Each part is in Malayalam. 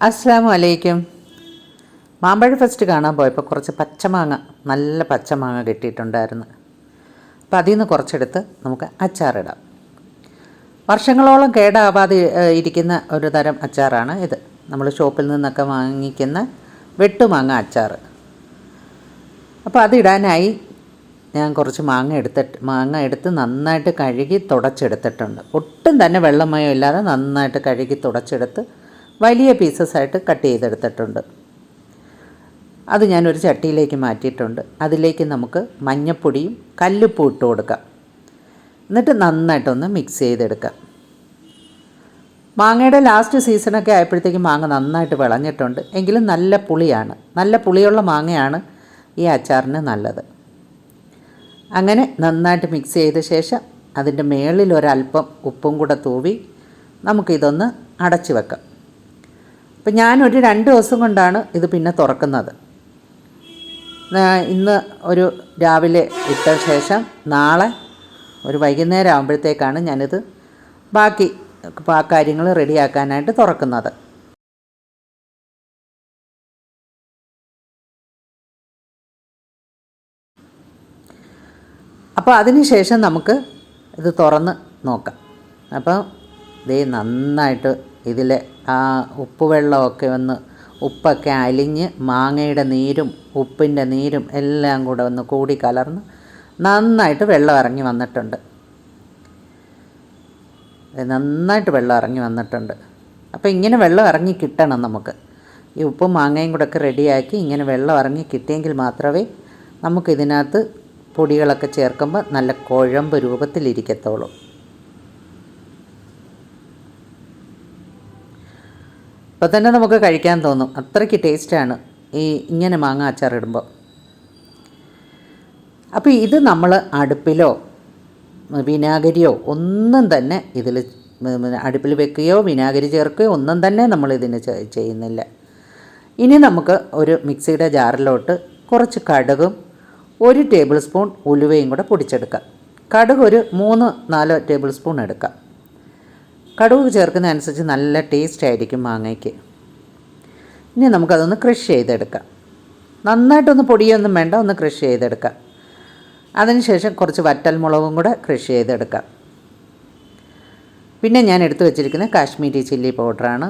അസ്സാം വലൈക്കും മാമ്പഴ ഫസ്റ്റ് കാണാൻ പോയപ്പോൾ കുറച്ച് പച്ചമാങ്ങ നല്ല പച്ചമാങ്ങ കിട്ടിയിട്ടുണ്ടായിരുന്നു. അപ്പം അതിൽ നിന്ന് കുറച്ചെടുത്ത് നമുക്ക് അച്ചാറിടാം. വർഷങ്ങളോളം കേടാവാതെ ഇരിക്കുന്ന ഒരു തരം അച്ചാറാണ് ഇത്. നമ്മൾ ഷോപ്പിൽ നിന്നൊക്കെ വാങ്ങിക്കുന്ന വെട്ടുമാങ്ങ അച്ചാർ അപ്പോൾ അതിടാനായി ഞാൻ കുറച്ച് മാങ്ങ എടുത്തിട്ട് മാങ്ങ എടുത്ത് നന്നായിട്ട് കഴുകി തുടച്ചെടുത്തിട്ടുണ്ട്. ഒട്ടും തന്നെ വെള്ളമയം ഇല്ലാതെ നന്നായിട്ട് കഴുകി തുടച്ചെടുത്ത് വലിയ പീസസ് ആയിട്ട് കട്ട് ചെയ്തെടുത്തിട്ടുണ്ട്. അത് ഞാനൊരു ചട്ടിയിലേക്ക് മാറ്റിയിട്ടുണ്ട്. അതിലേക്ക് നമുക്ക് മഞ്ഞപ്പൊടിയും കല്ലുപ്പും ഇട്ട് കൊടുക്കാം. എന്നിട്ട് നന്നായിട്ടൊന്ന് മിക്സ് ചെയ്തെടുക്കാം. മാങ്ങയുടെ ലാസ്റ്റ് സീസണൊക്കെ ആയപ്പോഴത്തേക്കും മാങ്ങ നന്നായിട്ട് വിളഞ്ഞിട്ടുണ്ട്. എങ്കിലും നല്ല പുളിയാണ്. നല്ല പുളിയുള്ള മാങ്ങയാണ് ഈ അച്ചാറിന് നല്ലത്. അങ്ങനെ നന്നായിട്ട് മിക്സ് ചെയ്ത ശേഷം അതിന്റെ മേളിൽ ഒരല്പം ഉപ്പും കൂടെ തൂവി നമുക്കിതൊന്ന് അടച്ചു വെക്കാം. അപ്പം ഞാനൊരു രണ്ട് ദിവസം കൊണ്ടാണ് ഇത് പിന്നെ തുറക്കുന്നത്. ഇന്ന് ഒരു രാവിലെ ഇട്ട ശേഷം നാളെ ഒരു വൈകുന്നേരം ആകുമ്പോഴത്തേക്കാണ് ഞാനിത് ബാക്കി കാര്യങ്ങൾ റെഡിയാക്കാനായിട്ട് തുറക്കുന്നത്. അപ്പോൾ അതിന് ശേഷം നമുക്ക് ഇത് തുറന്ന് നോക്കാം. അപ്പോൾ ദേ നന്നായിട്ട് ഇതിലെ ആ ഉപ്പുവെള്ളമൊക്കെ ഒന്ന് ഉപ്പൊക്കെ അലിഞ്ഞ് മാങ്ങയുടെ നീരും ഉപ്പിന്റെ നീരും എല്ലാം കൂടെ ഒന്ന് കൂടി കലർന്ന് നന്നായിട്ട് വെള്ളം ഇറങ്ങി വന്നിട്ടുണ്ട്. നന്നായിട്ട് വെള്ളം ഇറങ്ങി വന്നിട്ടുണ്ട്. അപ്പോൾ ഇങ്ങനെ വെള്ളം ഇറങ്ങി കിട്ടണം നമുക്ക്. ഈ ഉപ്പും മാങ്ങയും കൂടെ ഒക്കെ റെഡിയാക്കി ഇങ്ങനെ വെള്ളം ഇറങ്ങി കിട്ടിയെങ്കിൽ മാത്രമേ നമുക്കിതിനകത്ത് പൊടികളൊക്കെ ചേർക്കുമ്പോൾ നല്ല കുഴമ്പ് രൂപത്തിലിരിക്കത്തുള്ളൂ. അപ്പോൾ തന്നെ നമുക്ക് കഴിക്കാൻ തോന്നും. അത്രയ്ക്ക് ടേസ്റ്റാണ് ഈ ഇങ്ങനെ മാങ്ങ അച്ചാർ ഇടുമ്പോൾ അപ്പോൾ ഇത് നമ്മൾ അടുപ്പിലോ വിനാഗിരിയോ ഒന്നും തന്നെ ഇതിൽ അടുപ്പിൽ വെക്കുകയോ വിനാഗിരി ചേർക്കുകയോ ഒന്നും തന്നെ നമ്മൾ ഇതിന് ചെയ്യുന്നില്ല. ഇനി നമുക്ക് ഒരു മിക്സിയുടെ ജാറിലോട്ട് കുറച്ച് കടുകും ഒരു ടേബിൾ സ്പൂൺ ഉലുവയും കൂടെ പൊടിച്ചെടുക്കാം. കടുക് ഒരു മൂന്ന് നാലോ ടേബിൾ സ്പൂൺ എടുക്കാം. കടുക് ചേർക്കുന്ന അനുസരിച്ച് നല്ല ടേസ്റ്റ് ആയിരിക്കും മാങ്ങയ്ക്ക്. ഇനി നമുക്കതൊന്ന് ക്രഷ് ചെയ്തെടുക്കാം. നന്നായിട്ടൊന്ന് പൊടിയൊന്നും വേണ്ട ഒന്ന് ക്രഷ് ചെയ്തെടുക്കാം. അതിനുശേഷം കുറച്ച് വറ്റൽമുളകും കൂടെ ക്രഷ് ചെയ്തെടുക്കാം. പിന്നെ ഞാൻ എടുത്തു വച്ചിരിക്കുന്ന കാശ്മീരി ചില്ലി പൗഡറാണ്.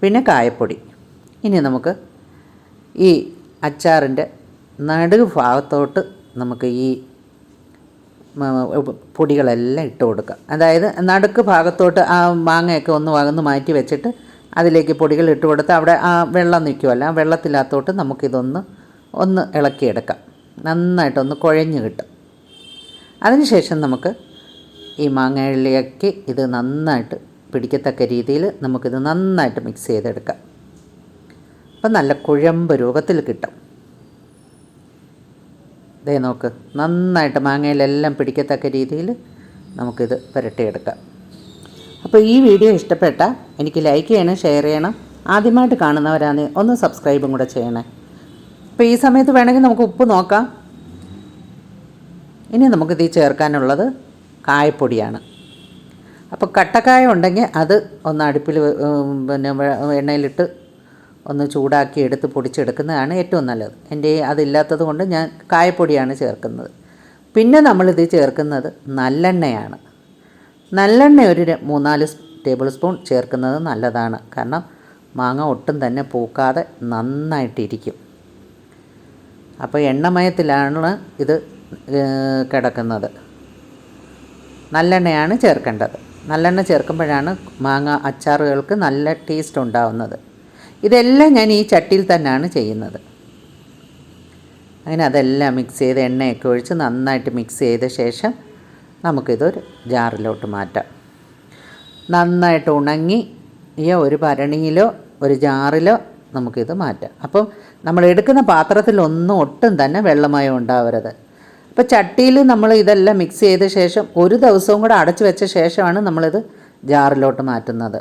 പിന്നെ കായപ്പൊടി. ഇനി നമുക്ക് ഈ അച്ചാറിന്റെ നടുവ് ഭാഗത്തോട്ട് നമുക്ക് ഈ പൊടികളെല്ലാം ഇട്ട് കൊടുക്കുക. അതായത് നടുക്ക് ഭാഗത്തോട്ട് ആ മാങ്ങയൊക്കെ ഒന്ന് വകന്ന് മാറ്റി വെച്ചിട്ട് അതിലേക്ക് പൊടികൾ ഇട്ട് കൊടുത്ത് അവിടെ ആ വെള്ളം നിൽക്കുമല്ല ആ വെള്ളത്തിനകത്തോട്ട് നമുക്കിതൊന്ന് ഒന്ന് ഇളക്കിയെടുക്കാം. നന്നായിട്ടൊന്ന് കുഴഞ്ഞ് കിട്ടും. അതിനുശേഷം നമുക്ക് ഈ മാങ്ങയിലേക്ക് ഇത് നന്നായിട്ട് പിടിക്കത്തക്ക രീതിയിൽ നമുക്കിത് നന്നായിട്ട് മിക്സ് ചെയ്തെടുക്കാം. അപ്പം നല്ല കുഴമ്പ് രൂപത്തിൽ കിട്ടും. ദേ നോക്ക് നന്നായിട്ട് മാങ്ങയിലെല്ലാം പിടിക്കത്തക്ക രീതിയിൽ നമുക്കിത് പുരട്ടിയെടുക്കാം. അപ്പോൾ ഈ വീഡിയോ ഇഷ്ടപ്പെട്ട എനിക്ക് ലൈക്ക് ചെയ്യണം ഷെയർ ചെയ്യണം. ആദ്യമായിട്ട് കാണുന്നവരാണ് ഒന്ന് സബ്സ്ക്രൈബും കൂടെ ചെയ്യണേ. അപ്പോൾ ഈ സമയത്ത് വേണമെങ്കിൽ നമുക്ക് ഉപ്പ് നോക്കാം. ഇനി നമുക്കിത് ചേർക്കാനുള്ളത് കായപ്പൊടിയാണ്. അപ്പോൾ കട്ടക്കായ ഉണ്ടെങ്കിൽ അത് ഒന്ന് അടുപ്പിൽ പിന്നെ എണ്ണയിലിട്ട് ഒന്ന് ചൂടാക്കി എടുത്ത് പൊടിച്ചെടുക്കുന്നതാണ് ഏറ്റവും നല്ലത്. എന്റെ അതില്ലാത്തത് കൊണ്ട് ഞാൻ കായപ്പൊടിയാണ് ചേർക്കുന്നത്. പിന്നെ നമ്മളിത് ചേർക്കുന്നത് നല്ലെണ്ണയാണ്. നല്ലെണ്ണ ഒരു മൂന്നാൽ ടേബിൾ സ്പൂൺ ചേർക്കുന്നത് നല്ലതാണ്. കാരണം മാങ്ങ ഒട്ടും തന്നെ പൂക്കാതെ നന്നായിട്ടിരിക്കും. അപ്പോൾ എണ്ണമയത്തിലാണ് ഇത് കിടക്കുന്നത്. നല്ലെണ്ണയാണ് ചേർക്കേണ്ടത്. നല്ലെണ്ണ ചേർക്കുമ്പോഴാണ് മാങ്ങ അച്ചാറുകൾക്ക് നല്ല ടേസ്റ്റ് ഉണ്ടാവുന്നത്. ഇതെല്ലാം ഞാൻ ഈ ചട്ടിയിൽ തന്നെയാണ് ചെയ്യുന്നത്. അങ്ങനെ അതെല്ലാം മിക്സ് ചെയ്ത് എണ്ണയൊക്കെ ഒഴിച്ച് നന്നായിട്ട് മിക്സ് ചെയ്ത ശേഷം നമുക്കിതൊരു ജാറിലോട്ട് മാറ്റാം. നന്നായിട്ട് ഉണങ്ങി ഈ ഒരു ഭരണിയിലോ ഒരു ജാറിലോ നമുക്കിത് മാറ്റാം. അപ്പം നമ്മൾ എടുക്കുന്ന പാത്രത്തിലൊന്നും ഒട്ടും തന്നെ വെള്ളമയം ഉണ്ടാവരുത്. അപ്പോൾ ചട്ടിയിൽ നമ്മൾ ഇതെല്ലാം മിക്സ് ചെയ്ത ശേഷം ഒരു ദിവസവും കൂടെ അടച്ചു വെച്ച ശേഷമാണ് നമ്മളിത് ജാറിലോട്ട് മാറ്റുന്നത്.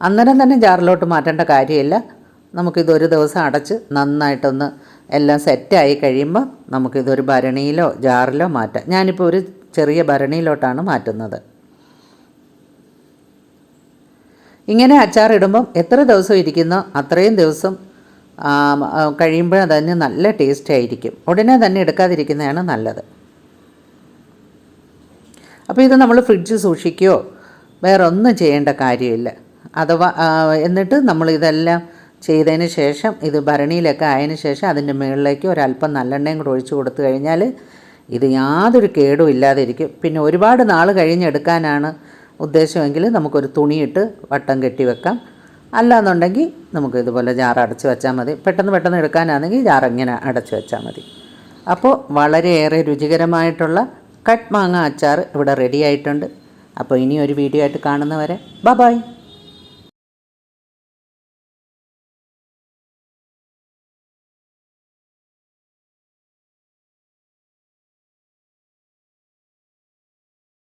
അന്നേരം തന്നെ ജാറിലോട്ട് മാറ്റേണ്ട കാര്യമില്ല. നമുക്കിതൊരു ദിവസം അടച്ച് നന്നായിട്ടൊന്ന് എല്ലാം സെറ്റായി കഴിയുമ്പോൾ നമുക്കിതൊരു ഭരണിയിലോ ജാറിലോ മാറ്റാം. ഞാനിപ്പോൾ ഒരു ചെറിയ ഭരണിയിലോട്ടാണ് മാറ്റുന്നത്. ഇങ്ങനെ അച്ചാറിടുമ്പം എത്ര ദിവസം ഇരിക്കുന്നോ? അത്രയും ദിവസം കഴിയുമ്പോൾ അതിന് നല്ല ടേസ്റ്റ് ആയിരിക്കും. ഉടനെ തന്നെ എടുക്കാതിരിക്കുന്നതാണ് നല്ലത്. അപ്പോൾ ഇത് നമ്മൾ ഫ്രിഡ്ജ് സൂക്ഷിക്കുകയോ വേറെ ഒന്നും ചെയ്യേണ്ട കാര്യമില്ല. അഥവാ എന്നിട്ട് നമ്മൾ ഇതെല്ലാം ചെയ്തതിന് ശേഷം ഇത് ഭരണിയിലൊക്കെ ആയതിന് ശേഷം അതിന്റെ മുകളിലേക്ക് ഒരല്പം നല്ലെണ്ണയും കൂടെ ഒഴിച്ചു കൊടുത്തു കഴിഞ്ഞാൽ ഇത് യാതൊരു കേടും ഇല്ലാതിരിക്കും. പിന്നെ ഒരുപാട് നാൾ കഴിഞ്ഞെടുക്കാനാണ് ഉദ്ദേശമെങ്കിൽ നമുക്കൊരു തുണിയിട്ട് വട്ടം കെട്ടി വെക്കാം. അല്ലാന്നുണ്ടെങ്കിൽ നമുക്ക് ഇതുപോലെ ജാർ അടച്ച് വെച്ചാൽ മതി. പെട്ടെന്ന് പെട്ടെന്ന് എടുക്കാനാണെങ്കിൽ ജാർ ഇങ്ങനെ അടച്ച് വെച്ചാൽ മതി. അപ്പോൾ വളരെയേറെ രുചികരമായിട്ടുള്ള കട്ട് മാങ്ങ അച്ചാർ ഇവിടെ റെഡി ആയിട്ടുണ്ട്. അപ്പോൾ ഇനി ഒരു വീഡിയോ ആയിട്ട് കാണുന്നവരെ ബ ബായ്